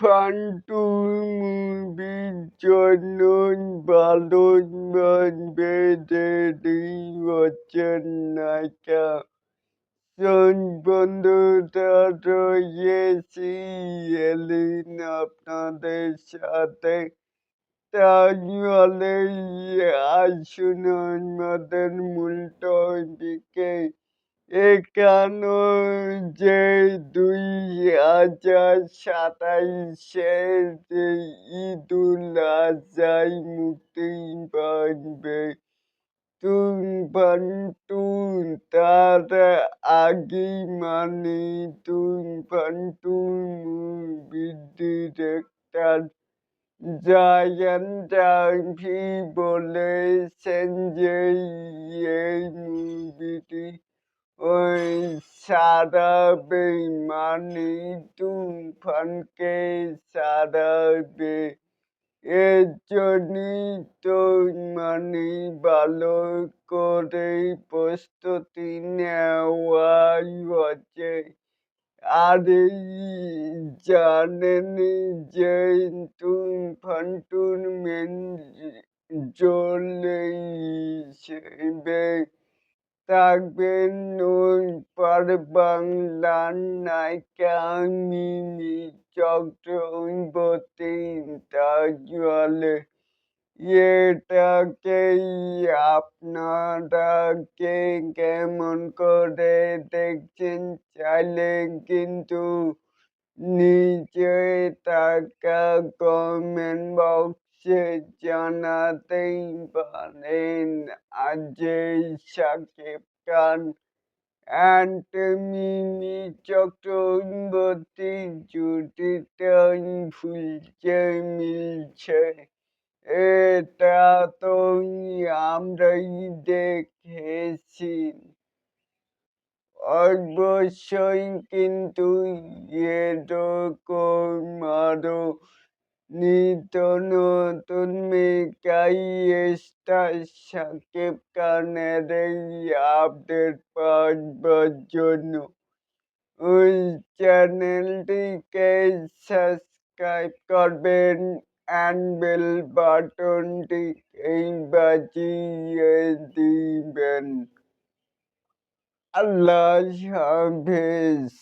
ফান্টু মুভির জন্য ভালোভাবে রেডি হচ্ছেন নায়িকা। বন্ধুরা রয়েছি এলিন আপনাদের সাথে। তাহলে আসুন, আমাদের মূল টপিকে এখানো যে দুই হাজার সাতাইশের ঈদুল আজহায় মুক্তি পাবে তুমফান টু তার আগেই মানে তুমফান টু মুভির ডিরেক্টর জায়ান রাভি বলেছেন যে এই মুভিটি ওই সারাবে মানে তুফানকে সারাবে। এর জন্যই তো মানে ভালো করে প্রস্তুতি নেওয়াই হচ্ছে। আর জানেন যে তুফান টুর্নামেন্ট জলে হিসেবে থাকবেন পার বাংলার নায়িকা মিমি চক্রবর্তী তাহলে এটাকেই আপনারা কে কেমন করে দেখছেন চাইলে কিন্তু নিচে থাকা কমেন্ট বক্সে জানাতেই পারেন আজ সাকিব খান অ্যান্ড মিমি চক্রবর্তী জুটিটাই ফুলছে মিলছে। এটা তো আমরাই দেখেছি। অবশ্যই কিন্তু এরকম আরও নিত্য নতুন মেকাই স্টার সাকিব খানের এই আপডেট পাওয়ার জন্য। ওই চ্যানেলটিকে সাবস্ক্রাইব করবেন অ্যান্ড বেল বাটনটি এই বাজিয়ে দিবেন। আল্লাহ হাফেজ।